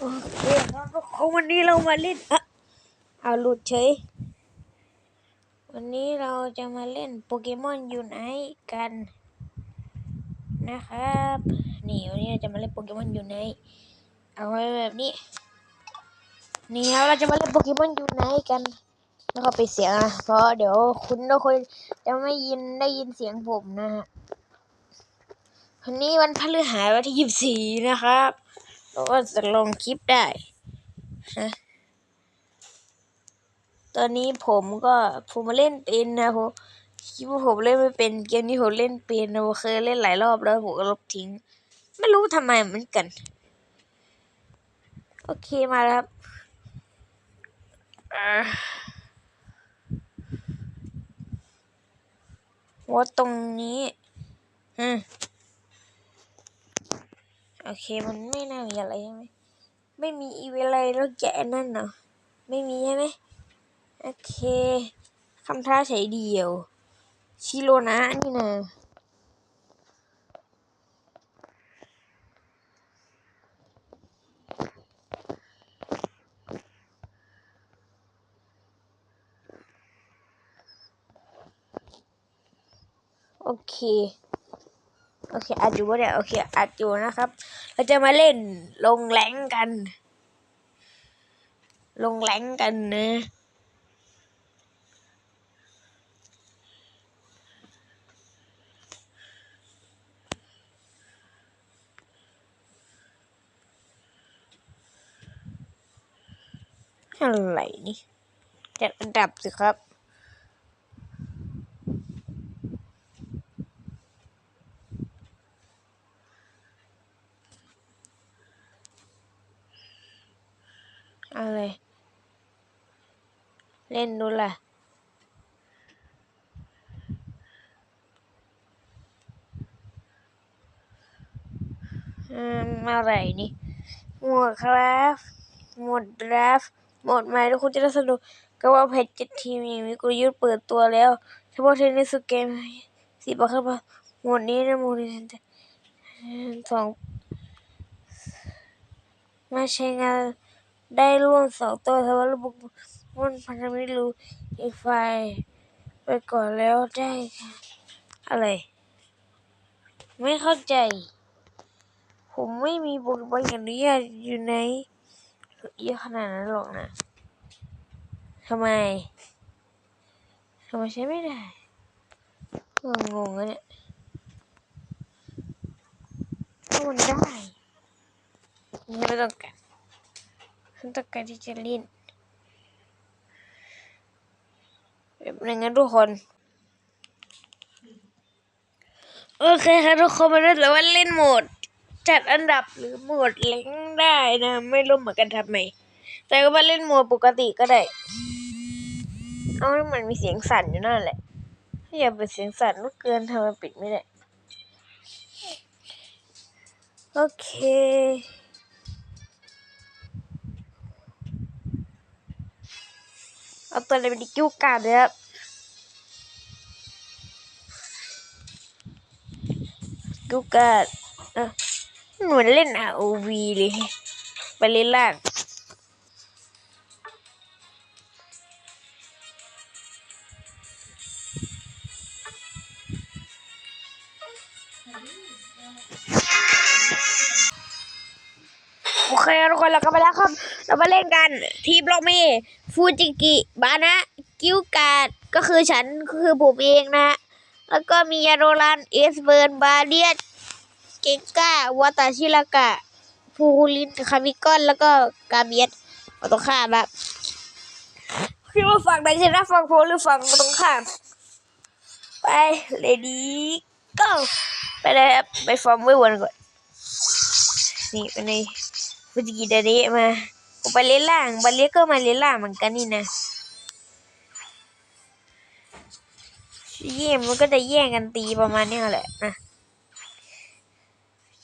โอเคครับทุกคนวันนี้เรามาเล่นอะเอาหลุดเฉย วันนี้เราจะมาเล่นโปเกมอนยูไนกัน นะครับ นี่วันนี้เราจะมาเล่นโปเกมอนยูไนเอาไว้แบบนี้ นี่ครับเราจะมาเล่นโปเกมอนยูไนกันแล้วก็ไปเสียงนะเพราะเดี๋ยวคุณทุกคนจะไม่ยินได้ยินเสียงผมนะฮะวันนี้วันพฤหัสวันที่ยี่สิบสี่นะครับ เราก็จะลงคลิปได้นะตอนนี้ผมก็ผมมาเล่นเป็นนะผมคิดว่าผมเล่นไม่เป็นเกมนี้ผมเล่นเป็นนะผมเคยเล่นหลายรอบแล้วผมก็ลบทิ้ง ไม่รู้ทำไมเหมือนกัน โอเคมาแล้วครับว่าตรงนี้ อืม โอเคมันไม่น่ามีอะไรใช่ไหมไม่มีอีเวนต์อะไรแล้วแกะนั่นเนาะไม่มีใช่ไหมโอเคคำท้าใช้เดียว ชิโรนะนี่นะโอเค โอเค อัดอยู่วะเนี่ย โอเค อัดอยู่นะครับ เราจะมาเล่นลงแรงกัน ลงแรงกันนะอะไรนี่จัดอันดับสิครับ อะไร เล่นดูล่ะอืมอะไรนี่หมวดครับหมวดดราฟหมวดใหม่ทุกคนจะได้สนุกก็ว่าเพจเจ็ดทีมมีกลยุทธ์เปิดตัวแล้วเฉพาะเทนนิสเกมสี่ปะครับหมวดนี้นะหมวดนี้สองมาใช้งานได้ร่วมสองตัวแต่ว่าระบบ มันพันธมิตรรู้อีกฝ่ายไปก่อนแล้วได้อะไร ไม่เข้าใจ ผมไม่มีบทบาทอนุญาตอยู่ในเยอะขนาดนั้นหรอกนะทำไมทำไมใช้ไม่ได้งงๆอะเนี่ยก็มันได้ไม่ต้องการฉันต้องการที่จะเล่น แบบนึงนะทุกคนโอเคครับทุกคนมาเล่นแล้วว่าเล่นโหมด จัดอันดับหรือโหมดเล้งได้นะ ไม่รู้เหมือนกันทำไม แต่ก็มาเล่นโหมดปกติก็ได้เอาให้มันมีเสียงสั่นอยู่นั่นแหละ ถ้าอย่าเปิดเสียงสั่นก็เกินทำไมปิดไม่ได้โอเคเอาตัวอะไรไปดิกิ้วการ์ดเลยครับ กิ้วการ์ดอะเหมือนเล่น ROV เลย ไปเล่นล่างโอเคทุกคนเราก็ไปแล้วครับ เรามาเล่นกัน ทีมเรามีฟูจิกิบานะ กิ้วการ์ดก็คือฉันก็คือผมเองนะ แล้วก็มียาโรลัน เอสเบิร์น บาเลียนเกงก้าวาตาชิรากะฟูลิน คามิกอน แล้วก็กาเบียสฝั่งตรงข้ามแบบคิดว่าฝั่งไหนชนะฝั่งผมหรือฝั่งตรงข้าม ไปเลดี้ก็ไปเลยครับไปฟอร์มไว้วันก่อน นี่ไปในฟูจิกิเดเดะมาผมไปเล่นล่างบาเลียก็มาเล่นล่างเหมือนกันนี่นะ เย่มันก็จะแย่งกันตีประมาณนี้แหละนะ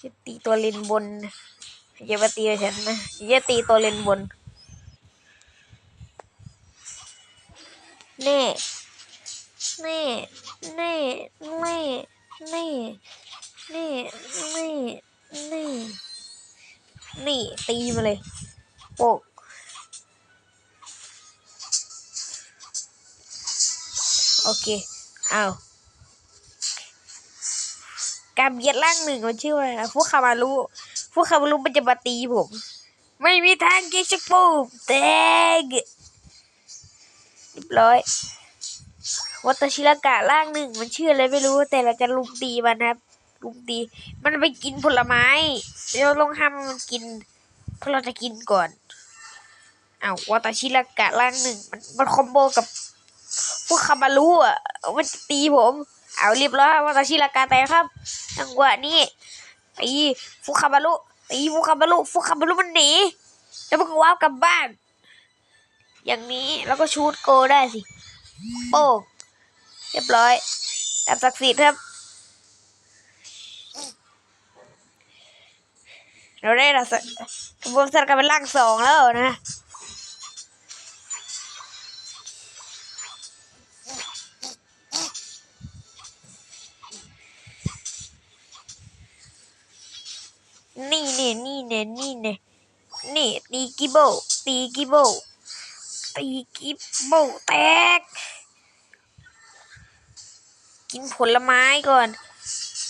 จะตีตัวเลนบนอย่ามาตีฉันนะอย่าตีตัวเลนบน แน่ แน่ แน่ แน่ แน่ แน่ แน่ แน่ นี่นี่ตีมาเลยโปกโอเค อาการเบียดร่างหนึ่งมันชื่อว่าอะไรนะพวกคามารุพวกคามารุมันจะมาตีผม ไม่มีทางเกชักปูแตกเรียบร้อยวัตชิรากะร่างหนึ่งมันชื่ออะไรไม่รู้แต่เราจะลุมตีมันนะครับลุมตี มันไปกินผลไม้เดี๋ยวลงห้ามมันกินเพราะเราจะกินก่อนอ้าววัตชิรากะร่างหนึ่งมันมันคอมโบกับ พวกคาบารุอะมันตีผม เอาเรียบร้อยวัตชิรากะแตครับจังหวะนี้ตีฟุคาบารุตีฟุคาบารุฟุคาบารุมันหนีแล้วมันก็ว้าวกลับบ้าน อย่างนี้แล้วก็ชูดโกได้สิโป้เรียบร้อยดาบศักดิ์สิทธิ์ครับ เราได้ดาบศักดิ์กระบนการกันเป็นร่างสองแล้วนะ นี่เนี่ยนี่เนี่ยนี่เนี่ยนี่ตีกิโบตีกิโบตีกิโบแตก กินผลไม้ก่อน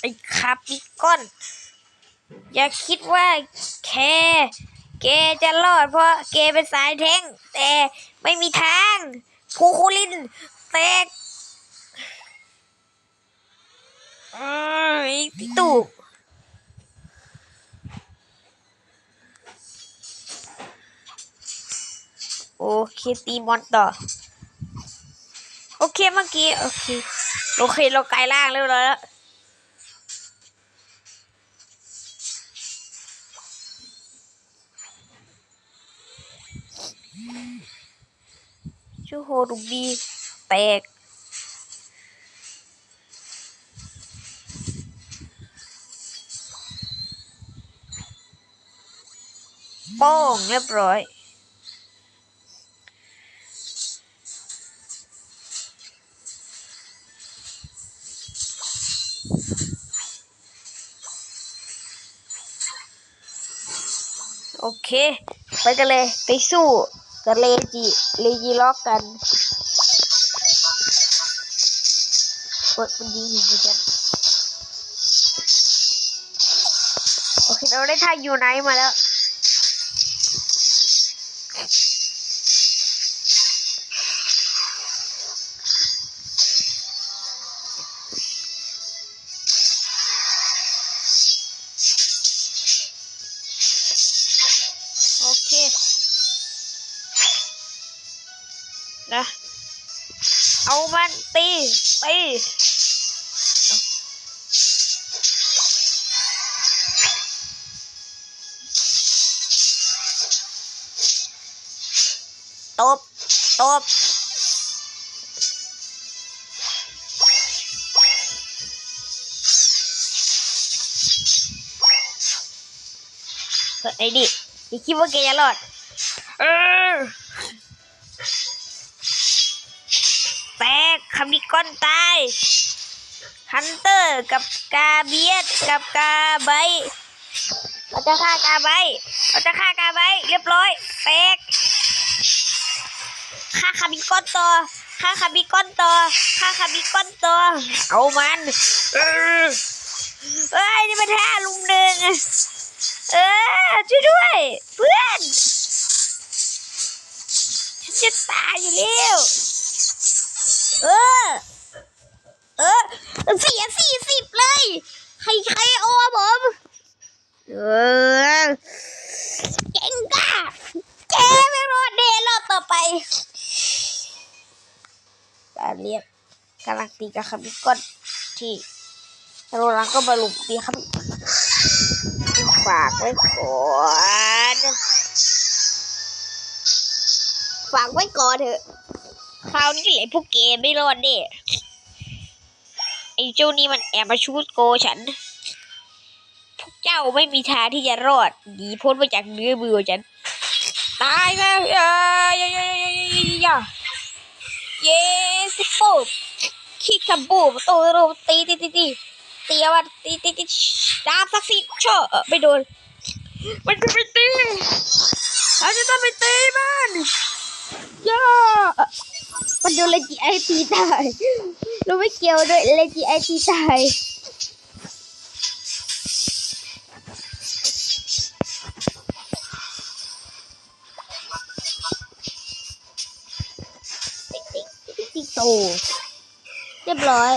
ไอ้คาปิก้อน อย่าคิดว่าแคแกจะรอดเพราะแกเป็นสายแทง แต่ไม่มีทางคูคูลินแตกอีตู่ โอเคตีมอนต่อ โอเคเมื่อกี้ โอเคโอเคเรากลายร่างเรียบร้อยแล้วชื่อโฮดูบีแตกโป้งเรียบร้อย โอเค ไปกันเลย ไปสู้กับเลจิเลจิล็อกกันกดมันยิงหินกันโอเคเราได้ท่ายูไนมาแล้ว ตีตีตบตบไอ้ดิอย่าคิดว่าแกจะรอดเออ คามิกอนตายฮันเตอร์กับกาเบียดกับกาไบเราจะฆ่ากาไบเราจะฆ่ากาไบเรียบร้อยแตกฆ่าคามิกอนต่อฆ่าคามิกอนต่อฆ่าคามิกอนต่อเอามัน เออเอ้ยนี่มันท่าลุมหนึ่งเออช่วยด้วย เพื่อนฉันจะตายอยู่แล้ว เออ เออเสียสี่สิบเลย ใครใครโอ้ผมเออเก่งกะเจ๊ไม่รอดเดรอบต่อไปการเรียกกำลังตีกับคามิกอนที่โรลังก็มาลุมตีครับฝากไว้ก่อนฝากไว้ก่อนเถอะ คราวนี้เหลยพวกเกมไม่รอดเด้ไอ้เจ้านี่มันแอบมาชูดโกฉัน พวกเจ้าไม่มีทางที่จะรอดหนีพ้นมาจากเนื้อมือขอฉัน ตายแล้วเอ้ยเย้เย้เย้เย้เย้เย้สิปุ๊บคิกคับบูโตโรตีตีตีตีตีเอามาตีตีตีดาบศักสิเชอะเออไม่โดน มันจะไปตีเราจะต้องไปตีมันย่า มันโดนเลจีไอตีตายรู้ไม่เกี่ยวด้วยเลจีไอตีตายติ๊กติ๊กติ๊กโตเรียบร้อย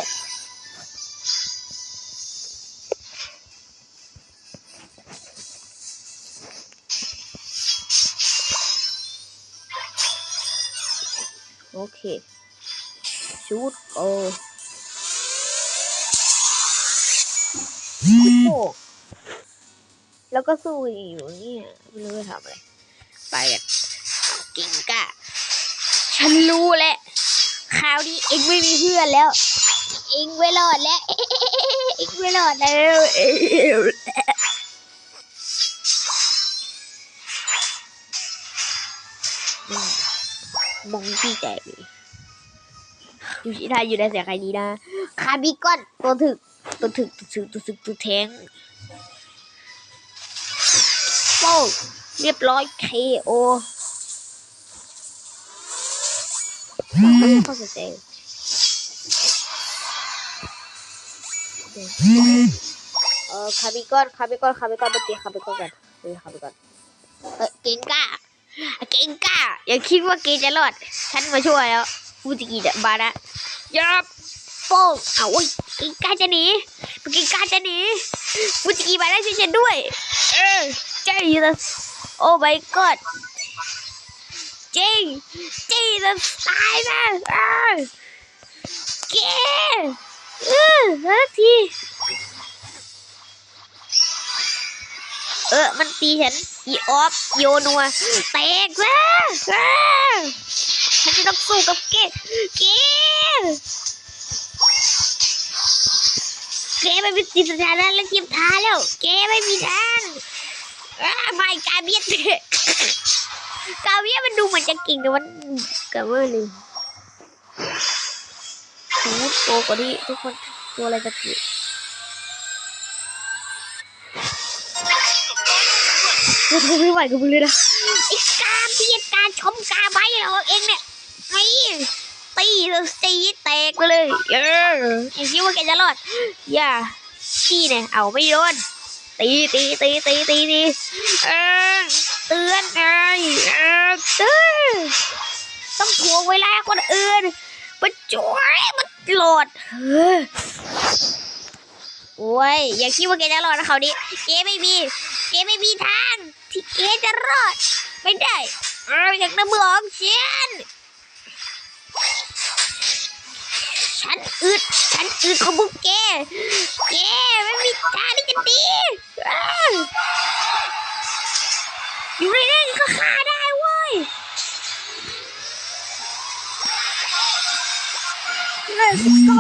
ชูดโอโอ้แล้วก็สู้อยู่เนี่ยไม่รู้จะทำอะไร ไปกันกิ่งกะฉันรู้แล้วคราวนี้เองไม่มีเพื่อนแล้ว เองไม่รอดแล้ว เองไม่รอดแล้วมองพี่ใจเลย ยู่ที่ไทยอยู่ในเสียงใครดีนะ คาบิกอนตัวถึกตัวถึกตัวถึกตัวถึกตัวแทงโป้งเรียบร้อย KO ไม่เข้าใจเออคาบิกอนคาบิกอนคาบิกอนไปตีคาบิกอนกันเออคาบิกอนเออเก่งก้าเก่งก้าอย่าคิดว่าเกงจะรอด ฉันมาช่วยแล้วฟูจิกิจะบานะ ยับโป้งเอาเว้ยเก่งกล้าจะหนีเก่งกล้าจะหนีฟูจิกิบานะช่วยฉันด้วย เออใจจะโอ้ my god จริงจริงจะตายนะเออเกเออเฮ้ทีเออ มันตีฉัน อีออฟ โยนัวแตกแล้วอ้า ฉันจะต้องสู้กับเกเกเกไม่มีจิตสถานะและเทีมท้าแล้ว เกไม่มีทางอ้าไม่กาเบียดกาเบียดมันดูเหมือนจะเก่งแต่มันกาเวอร์เลยโอ้โหโตกว่านี้ทุกคนตัวอะไรจะเกิดกูทนไม่ไหวกับมึงเลยนะไอ้กาเบียดการชมกาใบของเองเนี่ย ไม่ตีแล้วตีแตกไปเลย เออไอ้คิดว่าแกจะรอด อย่าตีเนี่ยเอาไม่โดนตีตีตีตีตีตีเออเตือนไงเออเตือนต้องทวงเวลาคนอื่นมันจ่วยมันโหลดเออโอ้ยอย่าคิดว่าแกจะรอดนะเขาวนี้เกไม่มีเกไม่มีทาง ที่เกจะรอด ไม่ได้เอออยากน้ำมือของฉัน ฉันอึด ฉันอึดของพวกแก แกไม่มีทางที่จะดีเอ้าอยู่ในนี้ก็ฆ่าได้เว้ย Let's go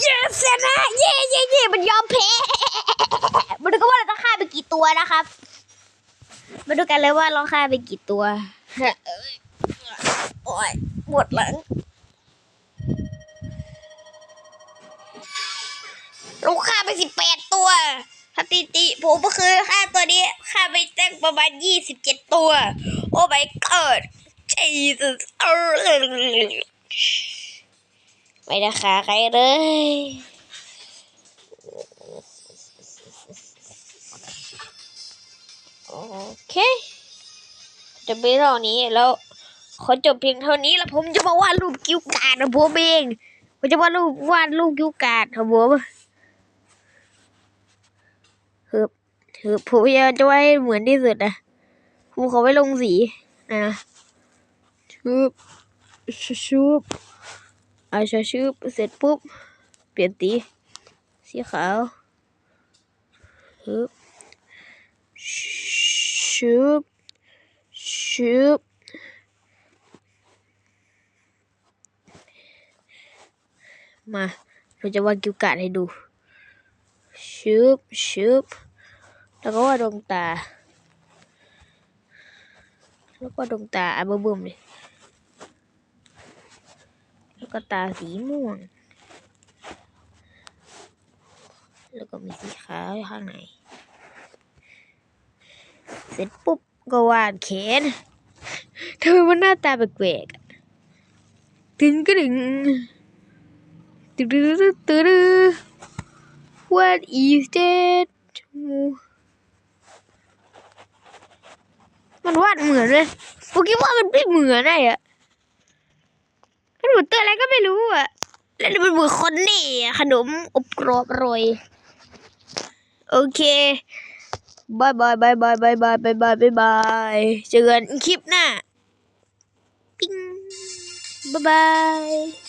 เย้ชนะเย้เย้เย้มันยอมแพ้มาดูกันว่าเราต้องฆ่าไปกี่ตัวนะครับ มาดูกันเลยว่าเราฆ่าไปกี่ตัวโอ้ยปวดหลัง เราฆ่าไปสิบแปดตัวสถิติผมก็คือฆ่าตัวนี้ฆ่าไปตั้งประมาณยี่สิบเจ็ดตัว โอ้ my god Jesus ไม่ได้ฆ่าใครเลยโอเค จะไม่เท่านี้แล้วขอจบเพียงเท่านี้แล้วผมจะมาวาดรูปกิ้วกาดของผมเองผมจะวาดรูปวาดรูปกิ้วกาดของผม ฮ้ยเฮ้ยผมพยายามจะให้เหมือนที่สุดนะผมขอไม่ลงสีนะชุบชุบอาชาชุบเสร็จปุ๊บ เปลี่ยนสีสีขาวฮึบชุบชุบมา เราจะวาดกิวกาดให้ดู ชุบชุบแล้วก็วาดวงตา แล้วก็ดวงตาเบิ่มๆเลยแล้วก็ตาสีม่วง แล้วก็มีสีขาวอยู่ข้างใน เสร็จปุ๊บก็วาดแขนทำไมมันหน้าตาแปลกๆอะตึงก็ดึงตึงตึงตึงตึง What is that มันวาดเหมือนเลยผมคิดว่ามันไม่เหมือนไอ้อะมันเหมือนตัวอะไรก็ไม่รู้อะแล้วมันเหมือนคอนเน่อะขนมอบกรอบอร่อย โอเคบายบายบายบายบายบายบายบายบายบายเจอกันคลิปหน้า ปิ้งบายบาย